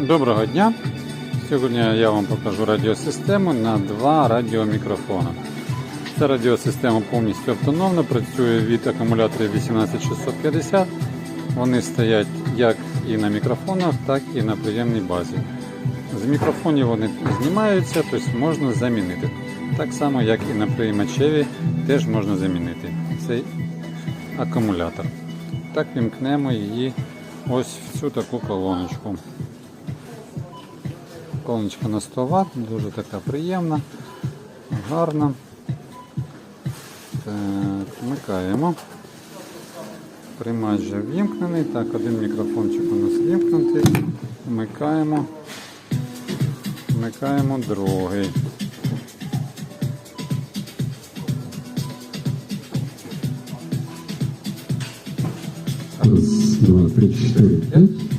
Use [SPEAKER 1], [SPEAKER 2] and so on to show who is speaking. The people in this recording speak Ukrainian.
[SPEAKER 1] Доброго дня! Сьогодні я вам покажу радіосистему на два радіомікрофона. Ця радіосистема повністю автономна, працює від акумуляторів 18650. Вони стоять як і на мікрофонах, так і на приємній базі. З мікрофонів вони знімаються, тобто можна замінити. Так само, як і на приймачеві, теж можна замінити цей акумулятор. Так вімкнемо її ось в цю таку колоночку. Колоночка на 100 Вт, дуже така приємна, гарна. Так, вмикаємо. Приймач вже вімкнений. Так, один мікрофончик у нас вімкнутий. Вмикаємо. Вмикаємо другий.
[SPEAKER 2] Раз, два, три, четыре, пять.